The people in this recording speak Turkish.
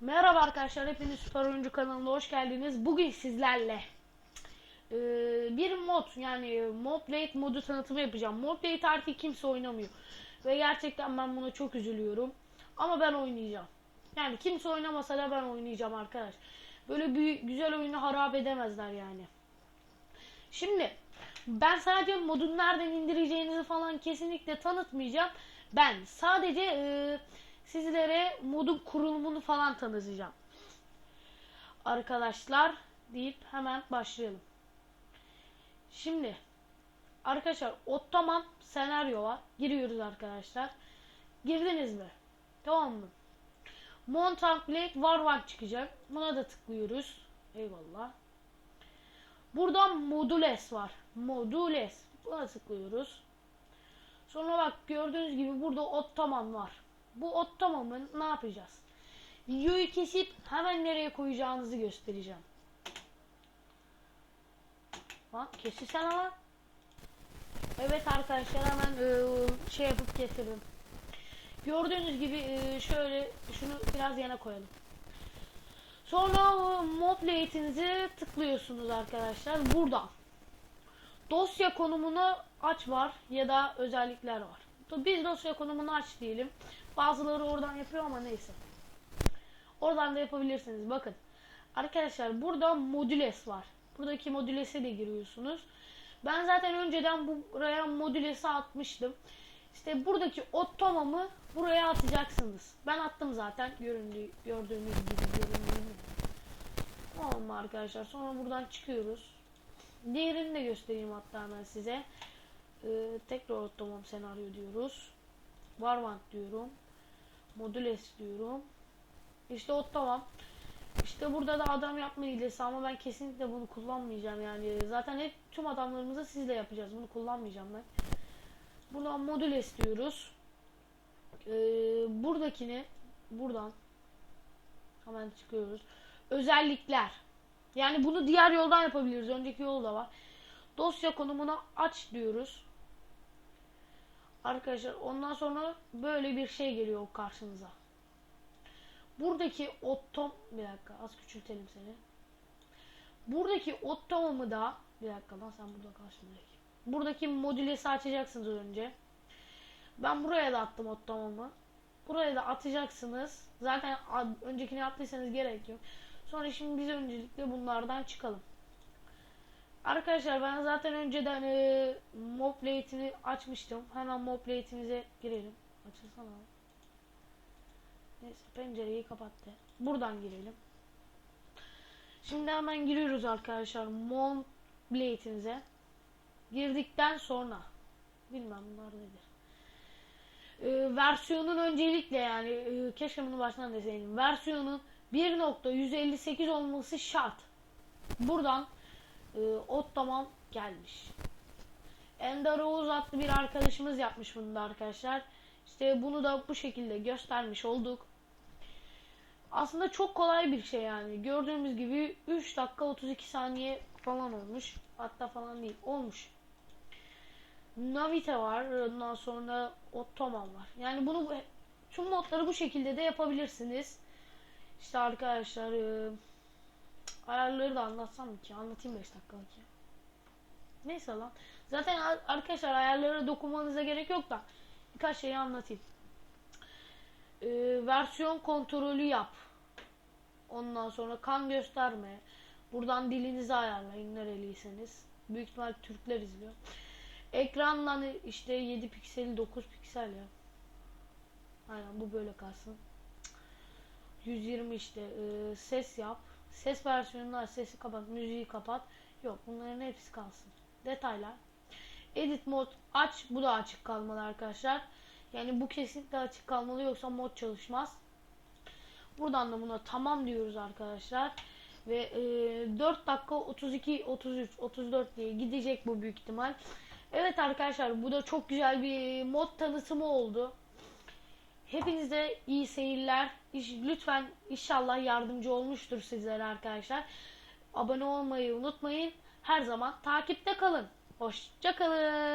Merhaba arkadaşlar, hepiniz Süper Oyuncu kanalına hoş geldiniz. Bugün sizlerle e, bir mod yani Mobblade modu tanıtımı yapacağım. Mobblade artık kimse oynamıyor. Ve gerçekten ben buna çok üzülüyorum. Ama ben oynayacağım. Yani kimse oynamasa da ben oynayacağım arkadaş. Böyle bir güzel oyunu harap edemezler yani. Şimdi ben sadece modun nereden indireceğinizi falan kesinlikle tanıtmayacağım. Ben sadece e, sizlere modun kurulumunu falan tanıtacağım. Arkadaşlar deyip hemen başlayalım. Şimdi arkadaşlar Ottoman senaryo var. Giriyoruz arkadaşlar. Girdiniz mi? Tamam mı? Mountain Blade Warwalk çıkacak. Buna da tıklıyoruz. Eyvallah. Buradan Modules var. Modules. Buna tıklıyoruz. Sonra bak gördüğünüz gibi burada Ottoman var. Bu Ottoman'ı ne yapacağız? Videoyu kesip hemen nereye koyacağınızı göstereceğim. Lan kesilsene lan. Evet arkadaşlar hemen e, şey yapıp keselim. Gördüğünüz gibi e, şöyle şunu biraz yana koyalım. Sonra e, mob late'inizi tıklıyorsunuz arkadaşlar. Buradan dosya konumunu aç var ya da özellikler var. Biz dosya konumunu aç diyelim. Bazıları oradan yapıyor ama neyse. Oradan da yapabilirsiniz. Bakın. Arkadaşlar burada modüles var. Buradaki modülese de giriyorsunuz. Ben zaten önceden buraya modülesi atmıştım. İşte buradaki ottomamı buraya atacaksınız. Ben attım zaten. Göründüğü, gördüğünüz gibi göründüğü gibi. Tamam mı arkadaşlar? Sonra buradan çıkıyoruz. Diğerini de göstereyim hatta ben size. Ee, tekrar ottomam senaryo diyoruz. Varvant diyorum. Modüles diyorum. İşte o tamam. İşte burada da adam yapma hilesi ama ben kesinlikle bunu kullanmayacağım yani. Zaten hep tüm adamlarımızı sizle yapacağız. Bunu kullanmayacağım ben. Buradan modüles diyoruz. Ee, buradakini buradan hemen çıkıyoruz. Özellikler. Yani bunu diğer yoldan yapabiliriz. Önceki yol da var. Dosya konumuna aç diyoruz. Arkadaşlar ondan sonra böyle bir şey geliyor karşınıza. Buradaki ottom bir dakika az küçültelim seni. Buradaki ottomamı da bir dakika lan sen burada şimdilik. Buradaki modülesi açacaksınız önce. Ben buraya da attım ottomamı. Buraya da atacaksınız. Zaten öncekini yaptıysanız gerek yok. Sonra şimdi biz öncelikle bunlardan çıkalım. Arkadaşlar ben zaten önceden e, mob late'ini açmıştım. Hemen mob late'imize girelim. Açılsana. Neyse pencereyi kapattı. Buradan girelim. Şimdi hemen giriyoruz arkadaşlar mob late'imize. Girdikten sonra bilmem bunlar nedir. E, versiyonun öncelikle yani e, keşke bunu baştan deseydim. Versiyonun 1.158 olması şart. Buradan e, ot tamam gelmiş. Ender Oğuz adlı bir arkadaşımız yapmış bunu da arkadaşlar. İşte bunu da bu şekilde göstermiş olduk. Aslında çok kolay bir şey yani. Gördüğümüz gibi 3 dakika 32 saniye falan olmuş. Hatta falan değil. Olmuş. Navite var. Ondan sonra Ottoman var. Yani bunu tüm modları bu şekilde de yapabilirsiniz. İşte arkadaşlar ayarları da anlatsam ki? Anlatayım 5 dakikalık ya. Neyse lan. Zaten arkadaşlar ayarlara dokunmanıza gerek yok da birkaç şeyi anlatayım. Ee, versiyon kontrolü yap. Ondan sonra kan gösterme. Buradan dilinizi ayarlayın nereliyseniz. Büyük ihtimal Türkler izliyor. Ekrandan işte 7 piksel 9 piksel ya. Aynen bu böyle kalsın. 120 işte e, ses yap. Ses versiyonlar sesi kapat, müziği kapat. Yok bunların hepsi kalsın. Detaylar. Edit mod aç. Bu da açık kalmalı arkadaşlar. Yani bu kesinlikle açık kalmalı yoksa mod çalışmaz. Buradan da buna tamam diyoruz arkadaşlar. Ve e, 4 dakika 32, 33, 34 diye gidecek bu büyük ihtimal. Evet arkadaşlar bu da çok güzel bir mod tanıtımı oldu. Hepinize iyi seyirler. Lütfen inşallah yardımcı olmuştur sizlere arkadaşlar. Abone olmayı unutmayın. Her zaman takipte kalın. Hoşçakalın.